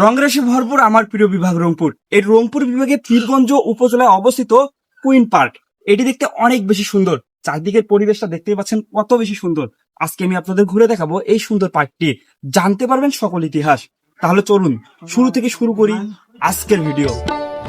রংরাশি ভরপুর আমার প্রিয় বিভাগ রংপুর। এই রংপুর বিভাগের পীরগঞ্জ উপজেলায় অবস্থিত কুইন পার্ক। এটি দেখতে অনেক বেশি সুন্দর। চারদিকের পরিবেশটা দেখতেই পাচ্ছেন কত বেশি সুন্দর। আজকে আমি আপনাদের ঘুরে দেখাবো এই সুন্দর পার্কটি। জানতে পারবেন সকল ইতিহাস। তাহলে চলুন, শুরু থেকে শুরু করি আজকের ভিডিও।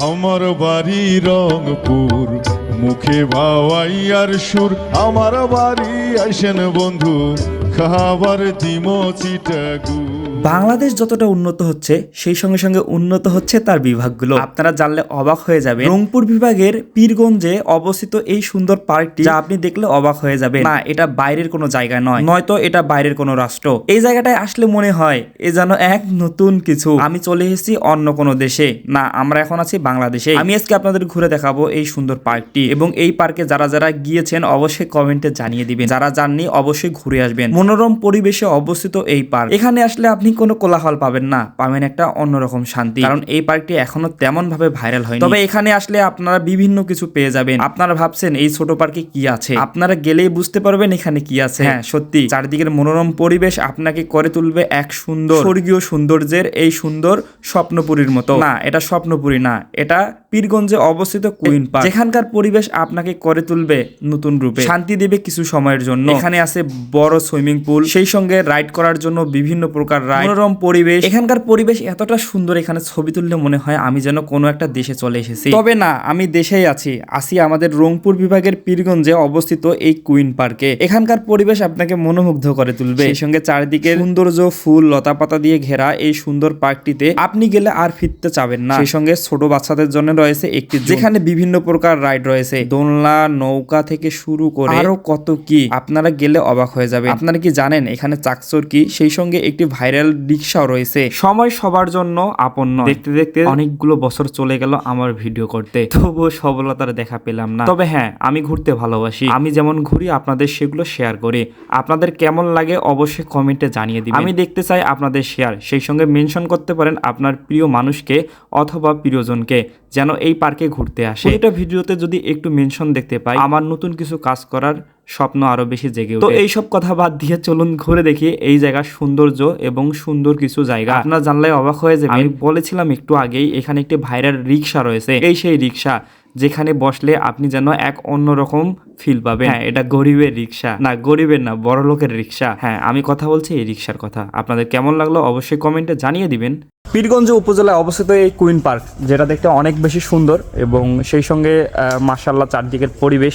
আমার বাড়ি রংপুর। মুখে ভাওয়াইয়ার সুর। আমার বাড়ি আইসেন বন্ধু খাবার দিম চিটাগু। বাংলাদেশ যতটা উন্নত হচ্ছে সেই সঙ্গে সঙ্গে উন্নত হচ্ছে তার বিভাগগুলো। আপনারা জানলে অবাক হয়ে যাবে রংপুর বিভাগের পীরগঞ্জে অবস্থিত এই সুন্দর পার্কটি যা আপনি দেখলে অবাক হয়ে যাবে না এটা বাইরের কোনো জায়গা নয়। নয়তো এটা বাইরের কোনো রাষ্ট্র। এই জায়গাটায় আসলে মনে হয় এ যেন এক নতুন কিছু। আমি চলে এসেছি অন্য কোনো দেশে। না আমরা এখন আছি বাংলাদেশে। আমি আজকে আপনাদের ঘুরে দেখাবো এই সুন্দর পার্কটি। এবং এই পার্কে যারা যারা গিয়েছেন অবশ্যই কমেন্টে জানিয়ে দিবেন। যারা যাননি অবশ্যই ঘুরে আসবেন। মনোরম পরিবেশে অবস্থিত এই পার্ক। এখানে আসলে আপনি কোনো কোলাহল পাবেন না, পাবেন একটা অন্যরকম শান্তি। কারণ এই পার্কটি এখনও তেমন ভাবে ভাইরাল হয়নি। তবে এখানে আসলে আপনারা বিভিন্ন কিছু পেয়ে যাবেন। আপনারা ভাবছেন এই ছোট পার্কে কি আছে? আপনারা গেলেই বুঝতে পারবেন এখানে কি আছে। হ্যাঁ সত্যি। চারদিকের মনোরম পরিবেশ আপনাকে করে তুলবে এক সুন্দর, স্বর্গীয় সৌন্দর্যের এই সুন্দর স্বপ্নপুরীর মতো। না, এটা স্বপ্নপুরী না, এটা পীরগঞ্জে অবস্থিত কুইন পার্ক। যেখানকার পরিবেশ আপনাকে করে তুলবে নতুন রূপে। শান্তি দেবে কিছু সময়ের জন্য। এখানে আছে বড় সুইমিং পুল। সেই সঙ্গে রাইড করার জন্য বিভিন্ন প্রকার মনোরম পরিবেশ। এখানকার পরিবেশ এতটা সুন্দর এখানে ছবি তুললে মনে হয় আমি যেন কোনো একটা দেশে চলে এসেছি। তবে না আমি দেশেই আছি। আসি আমাদের রংপুর বিভাগের পীরগঞ্জে অবস্থিত এই কুইন পার্কে। এখানকার পরিবেশ আপনাকে মনোমুগ্ধ করে তুলবে। সেই সঙ্গে চারিদিকে সৌন্দর্য ফুল লতা পাতা দিয়ে ঘেরা এই সুন্দর পার্কটিতে আপনি গেলে আর ফিরতে চাবেন না। সেই সঙ্গে ছোট বাচ্চাদের জন্য রয়েছে একটি যেখানে বিভিন্ন প্রকার রাইড রয়েছে। দোলনা নৌকা থেকে শুরু করে আরও কত কি। আপনারা গেলে অবাক হয়ে যাবে আপনারা কি জানেন এখানে চাকচর কি? সেই সঙ্গে একটি ভাইরাল রিক্সাও রয়েছে। সময় সবার জন্য আপন নয়। দেখতে দেখতে অনেকগুলো বছর চলে গেল আমার ভিডিও করতে। তবুও সফলতার দেখা পেলাম না। তবে হ্যাঁ আমি ঘুরতে ভালোবাসি। আমি যেমন ঘুরি আপনাদের সেগুলো শেয়ার করি। আপনাদের কেমন লাগে অবশ্যই কমেন্টে জানিয়ে দিবেন। আমি দেখতে চাই আপনাদের শেয়ার। সেই সঙ্গে মেনশন করতে পারেন আপনার প্রিয় মানুষকে অথবা প্রিয়জনকে যেন এই পার্কে ঘুরতে আসে। এটা ভিডিওতে যদি একটু মেনশন দেখতে পাই আমার নতুন কিছু কাজ করার স্বপ্ন আরও বেশি জেগে তো এই সব কথা বাদ দিয়ে চলুন ঘুরে দেখি এই জায়গার সৌন্দর্য এবং সুন্দর কিছু জায়গা। আপনার জানলে অবাক হয়ে যাবে আমি বলেছিলাম একটু আগেই এখানে একটি ভাইরাল রিক্সা রয়েছে। এই সেই রিক্সা যেখানে বসলে আপনি যেন এক অন্যরকম ফিল পাবেন। হ্যাঁ এটা গরিবের রিক্সা না গরিবের না বড় লোকের রিক্সা হ্যাঁ আমি কথা বলছি এই রিক্সার কথা। আপনাদের কেমন লাগল অবশ্যই কমেন্টে জানিয়ে দিবেন। পীরগঞ্জ উপজেলায় অবস্থিত এই কুইন পার্ক যেটা দেখতে অনেক বেশি সুন্দর এবং সেই সঙ্গে মার্শাল্লাহ চারদিকের পরিবেশ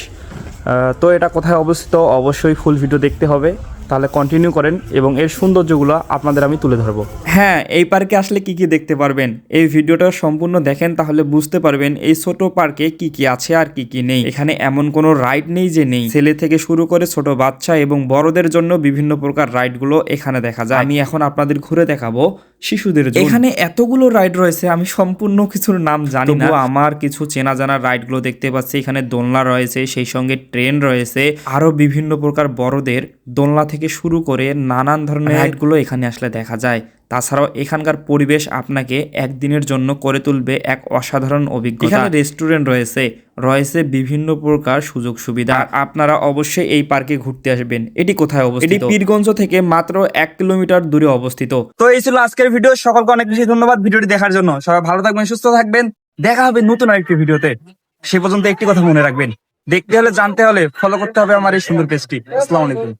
তো এটা কোথায় অবস্থিত? অবশ্যই ফুল ভিডিও দেখতে হবে। তাহলে কন্টিনিউ করেন এবং এর সৌন্দর্যগুলো আপনাদের আমি তুলে ধরবো। হ্যাঁ এই পার্কে আসলে কি কি দেখতে পারবেন? এই ভিডিওটা সম্পূর্ণ দেখেন, তাহলে বুঝতে পারবেন এই ছোট পার্কে কি কি আছে আর কি কি নেই। এখানে এমন কোনো রাইড নেই যে নেই। ছেলে থেকে শুরু করে ছোট বাচ্চা এবং বড়দের জন্য বিভিন্ন প্রকার রাইডগুলো এখানে দেখা যায়। আমি এখন আপনাদের ঘুরে দেখাবো শিশুদের এখানে এতগুলো রাইড রয়েছে আমি সম্পূর্ণ কিছুর নাম জানি না। আমার কিছু চেনা জানা রাইডগুলো দেখতে পাচ্ছি। এখানে দোলনা রয়েছে সেই সঙ্গে ট্রেন রয়েছে। আরও বিভিন্ন প্রকার বড়দের দোলনা থেকে শুরু করে নানান ধরনের রাইডগুলো এখানে আসলে দেখা যায়। তাছাড়াও এখানকার পরিবেশ আপনাকে একদিনের জন্য করে তুলবে এক অসাধারণ অভিজ্ঞতা। এখানে রেস্টুরেন্ট রয়েছে রয়েছে বিভিন্ন প্রকার সুযোগ সুবিধা। আপনারা অবশ্যই এই পার্কে ঘুরতে আসবেন। এটি কোথায় অবস্থিত? এটি পীরগঞ্জ থেকে মাত্র এক কিলোমিটার দূরে অবস্থিত। তো এই ছিল আজকের ভিডিও। সকলকে অনেক বেশি ধন্যবাদ ভিডিওটি দেখার জন্য। সবাই ভালো থাকবেন সুস্থ থাকবেন। দেখা হবে নতুন আরেকটি ভিডিওতে। সে পর্যন্ত একটি কথা মনে রাখবেন। দেখতে হলে জানতে হলে ফলো করতে হবে আমার এই সুন্দর পেজটি আসসালামু আলাইকুম।